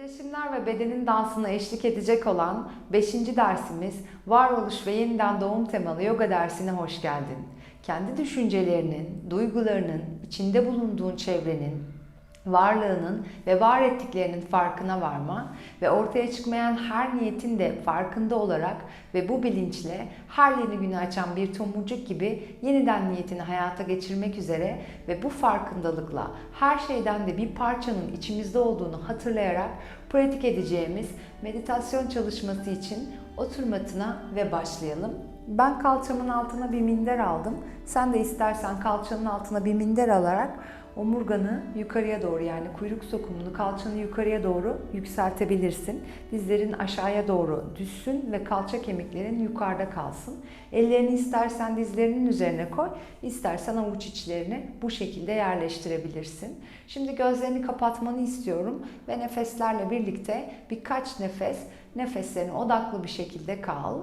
Titreşimler ve bedenin dansına eşlik edecek olan 5. dersimiz Varoluş ve Yeniden Doğum temalı yoga dersine hoş geldin. Kendi düşüncelerinin, duygularının, içinde bulunduğun çevrenin, varlığının ve var ettiklerinin farkına varma ve ortaya çıkmayan her niyetin de farkında olarak ve bu bilinçle her yeni günü açan bir tomurcuk gibi yeniden niyetini hayata geçirmek üzere ve bu farkındalıkla her şeyden de bir parçanın içimizde olduğunu hatırlayarak pratik edeceğimiz meditasyon çalışması için otur matına ve başlayalım. Ben kalçamın altına bir minder aldım. Sen de istersen kalçanın altına bir minder alarak omurganı yukarıya doğru yani kuyruk sokumunu kalçanı yukarıya doğru yükseltebilirsin. Dizlerin aşağıya doğru düşsün ve kalça kemiklerin yukarıda kalsın. Ellerini istersen dizlerinin üzerine koy, istersen avuç içlerini bu şekilde yerleştirebilirsin. Şimdi gözlerini kapatmanı istiyorum ve nefeslerle birlikte birkaç nefes nefeslerine odaklı bir şekilde kal.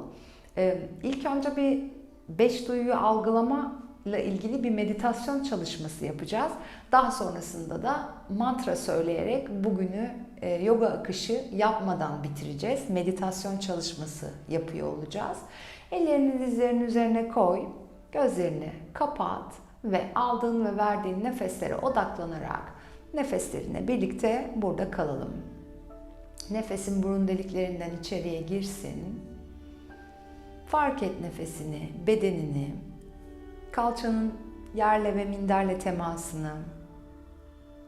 Ee, ilk önce bir beş duyuyu algılama ile ilgili bir meditasyon çalışması yapacağız. Daha sonrasında da mantra söyleyerek bugünü e, yoga akışı yapmadan bitireceğiz. Meditasyon çalışması yapıyor olacağız. Ellerini dizlerinin üzerine koy, gözlerini kapat ve aldığın ve verdiğin nefeslere odaklanarak nefeslerine birlikte burada kalalım. Nefesin burun deliklerinden içeriye girsin. Fark et nefesini, bedenini, kalçanın yerle ve minderle temasını,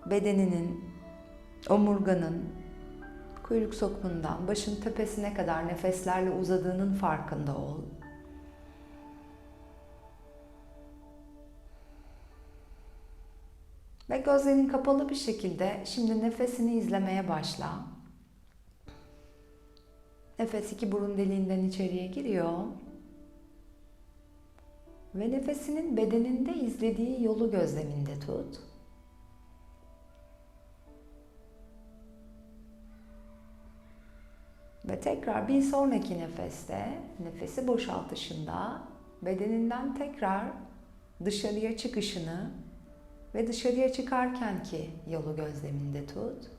bedeninin, omurganın, kuyruk sokumundan başın tepesine kadar nefeslerle uzadığının farkında ol. Ve gözlerin kapalı bir şekilde şimdi nefesini izlemeye başla. Nefes iki burun deliğinden içeriye giriyor. Ve nefesinin bedeninde izlediği yolu gözleminde tut. Ve tekrar bir sonraki nefeste nefesi boşaltışında bedeninden tekrar dışarıya çıkışını ve dışarıya çıkarken ki yolu gözleminde tut.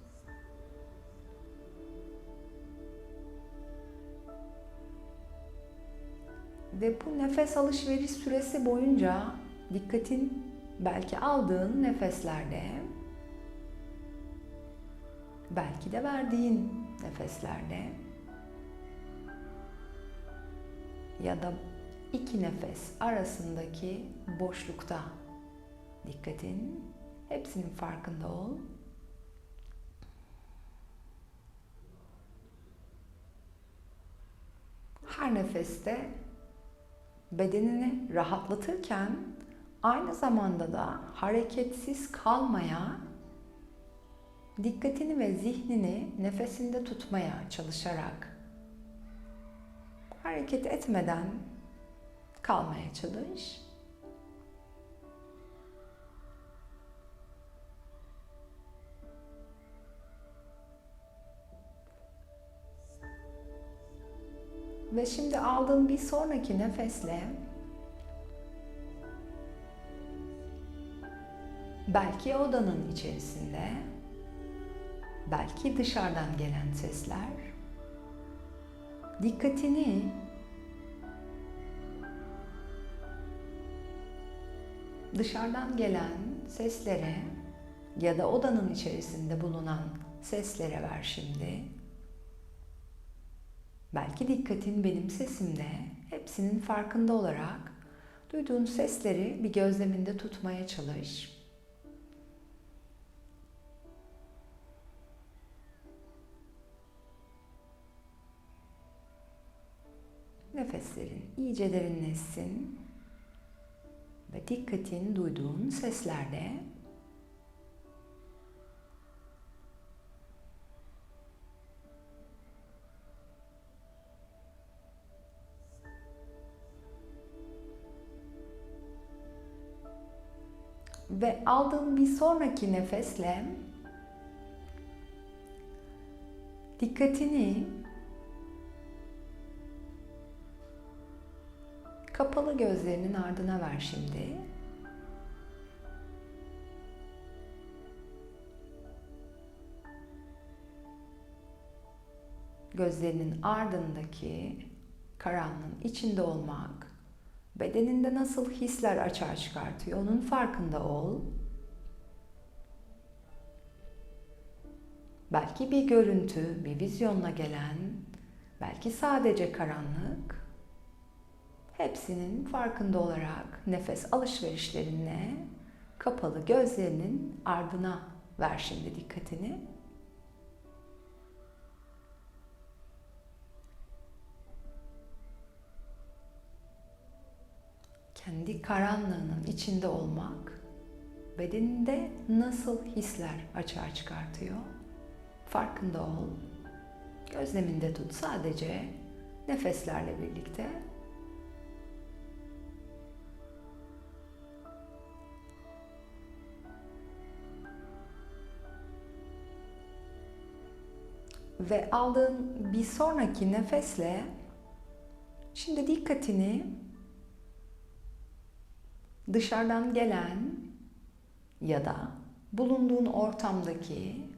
Ve bu nefes alışveriş süresi boyunca dikkatin belki aldığın nefeslerde, belki de verdiğin nefeslerde ya da iki nefes arasındaki boşlukta dikkatin hepsinin farkında ol. Her nefeste bedenini rahatlatırken aynı zamanda da hareketsiz kalmaya, dikkatini ve zihnini nefesinde tutmaya çalışarak hareket etmeden kalmaya çalış. Ve şimdi aldığın bir sonraki nefesle belki odanın içerisinde, belki dışarıdan gelen sesler dikkatini dışarıdan gelen seslere ya da odanın içerisinde bulunan seslere ver şimdi. Belki dikkatin benim sesimde, hepsinin farkında olarak duyduğun sesleri bir gözleminde tutmaya çalış. Nefeslerin iyice derinleşsin ve dikkatin duyduğun seslerde ve aldığın bir sonraki nefesle dikkatini kapalı gözlerinin ardına ver şimdi. gözlerinin ardındaki karanlığın içinde olmak bedeninde nasıl hisler açığa çıkartıyor onun farkında ol. Belki bir görüntü, bir vizyonla gelen, belki sadece karanlık. Hepsinin farkında olarak nefes alışverişlerinle kapalı gözlerinin ardına ver şimdi dikkatini. Kendi karanlığının içinde olmak bedeninde nasıl hisler açığa çıkartıyor? Farkında ol. Gözleminde tut sadece nefeslerle birlikte. Ve aldığın bir sonraki nefesle şimdi dikkatini dışarıdan gelen ya da bulunduğun ortamdaki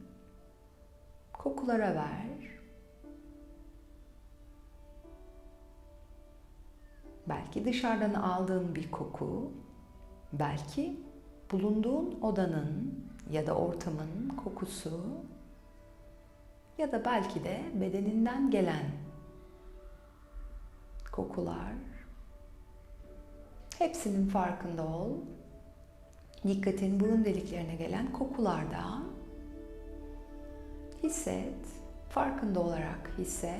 kokulara ver. Belki dışarıdan aldığın bir koku, belki bulunduğun odanın ya da ortamın kokusu ya da belki de bedeninden gelen kokular. Hepsinin farkında ol. Dikkatin burun deliklerine gelen kokularda hisset, farkında olarak hisset.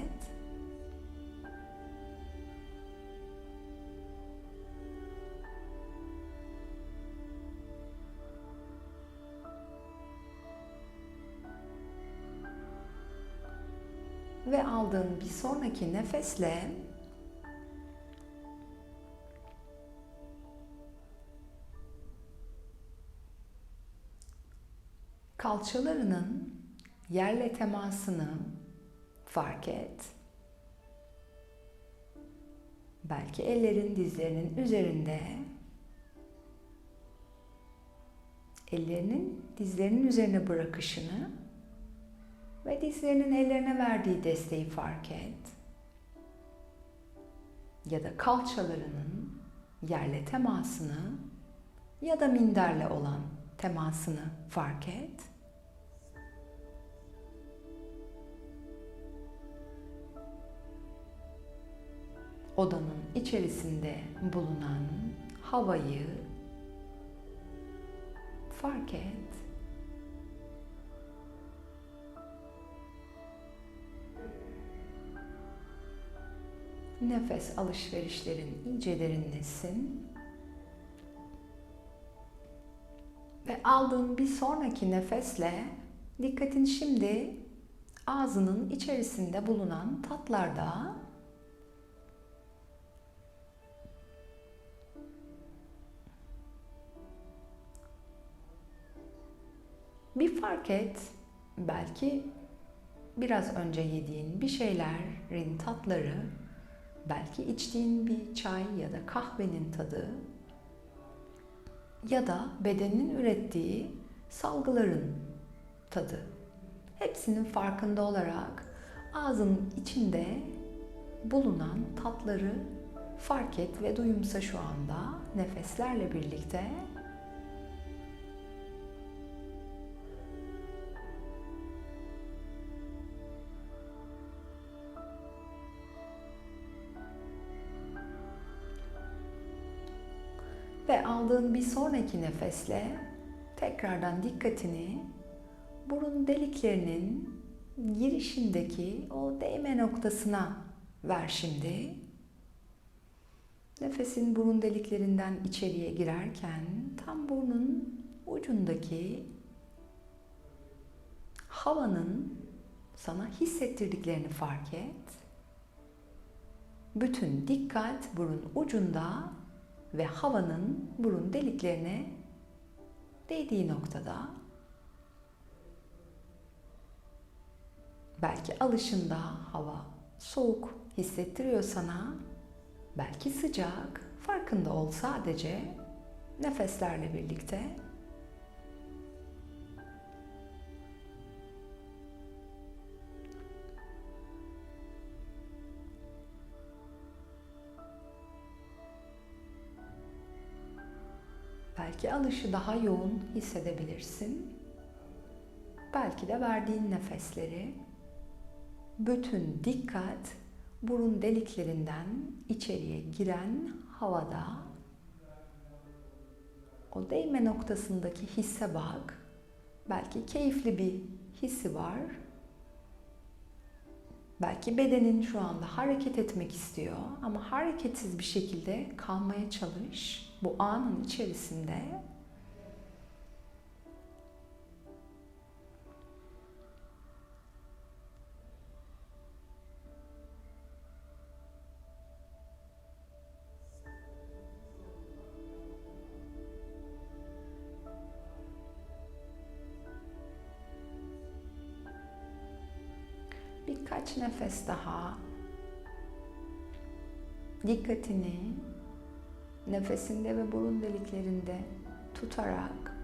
Ve aldığın bir sonraki nefesle kalçalarının yerle temasını fark et. Belki ellerin dizlerinin üzerinde ellerinin dizlerinin üzerine bırakışını ve dizlerinin ellerine verdiği desteği fark et. Ya da kalçalarının yerle temasını ya da minderle olan temasını fark et. Odanın içerisinde bulunan havayı fark et. Nefes alışverişlerin iyice derinlesin. Ve aldığın bir sonraki nefesle dikkatin şimdi ağzının içerisinde bulunan tatlarda fark et. Belki biraz önce yediğin bir şeylerin tatları, belki içtiğin bir çay ya da kahvenin tadı ya da bedenin ürettiği salgıların tadı. Hepsinin farkında olarak ağzının içinde bulunan tatları fark et ve duyumsa şu anda nefeslerle birlikte Ve aldığın bir sonraki nefesle tekrardan dikkatini burun deliklerinin girişindeki o değme noktasına ver şimdi. Nefesin burun deliklerinden içeriye girerken tam burnun ucundaki havanın sana hissettirdiklerini fark et. Bütün dikkat burun ucunda ve havanın burun deliklerine değdiği noktada belki alışında hava soğuk hissettiriyor sana, belki sıcak, farkında ol sadece nefeslerle birlikte. Belki alışı daha yoğun hissedebilirsin. Belki de verdiğin nefesleri bütün dikkat burun deliklerinden içeriye giren havada o değme noktasındaki hisse bak. Belki keyifli bir hissi var. Belki bedenin şu anda hareket etmek istiyor ama hareketsiz bir şekilde kalmaya çalış. Bu anın içerisinde birkaç nefes daha dikkatini nefesinde ve burun deliklerinde tutarak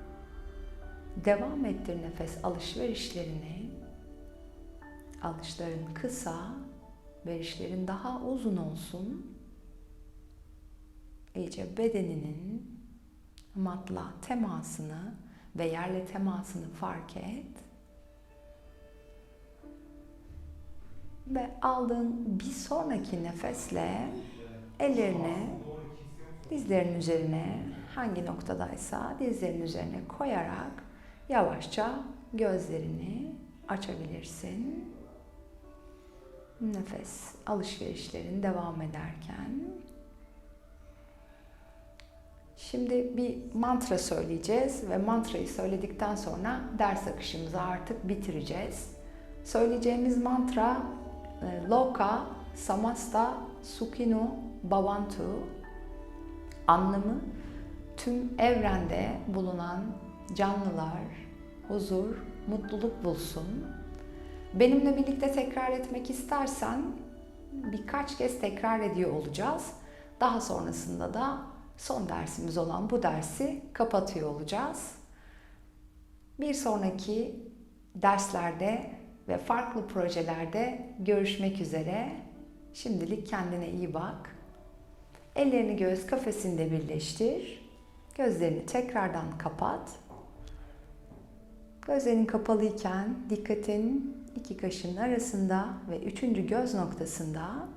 devam ettir nefes alışverişlerini. Alışların kısa, verişlerin daha uzun olsun. İyice bedeninin matla temasını ve yerle temasını fark et. Ve aldığın bir sonraki nefesle ellerini dizlerin üzerine hangi noktadaysa dizlerin üzerine koyarak yavaşça gözlerini açabilirsin. Nefes alışverişlerin devam ederken Şimdi bir mantra söyleyeceğiz ve mantrayı söyledikten sonra ders akışımızı artık bitireceğiz. Söyleyeceğimiz mantra Loka Samasta Sukhino Bhavantu anlamı tüm evrende bulunan canlılar huzur, mutluluk bulsun. Benimle birlikte tekrar etmek istersen birkaç kez tekrar ediyor olacağız. Daha sonrasında da son dersimiz olan bu dersi kapatıyor olacağız. Bir sonraki derslerde ve farklı projelerde görüşmek üzere. Şimdilik kendine iyi bak. Ellerini göğüs kafesinde birleştir. Gözlerini tekrardan kapat. Gözlerin kapalıyken dikkatin iki kaşın arasında ve üçüncü göz noktasında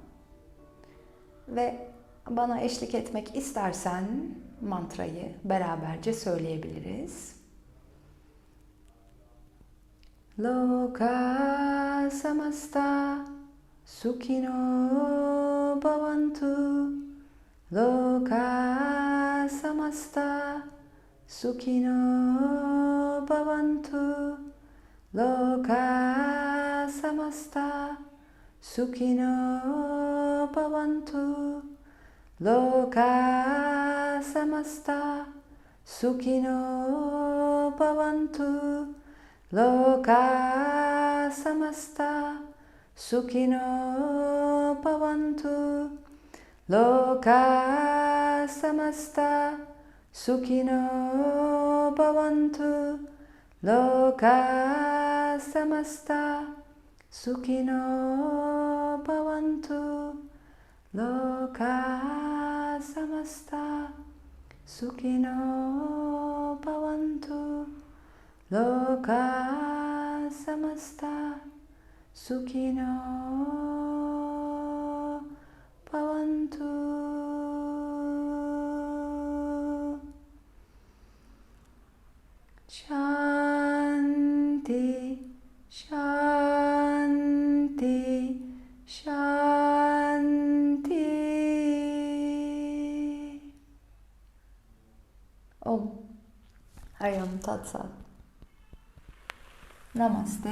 ve bana eşlik etmek istersen mantrayı beraberce söyleyebiliriz. Loka samasta sukino bhavantu Loka samasta sukino bhavantu Loka samasta sukino bhavantu Loka samasta sukino bhavantu Loka samasta sukhino bhavantu Loka samasta sukhino bhavantu Loka samasta sukhino bhavantu Loka samasta sukhino bhavantu Loka samasta sukino pavantu. Shanti, shanti, shanti. Om Ariam Tatsat. Namaste.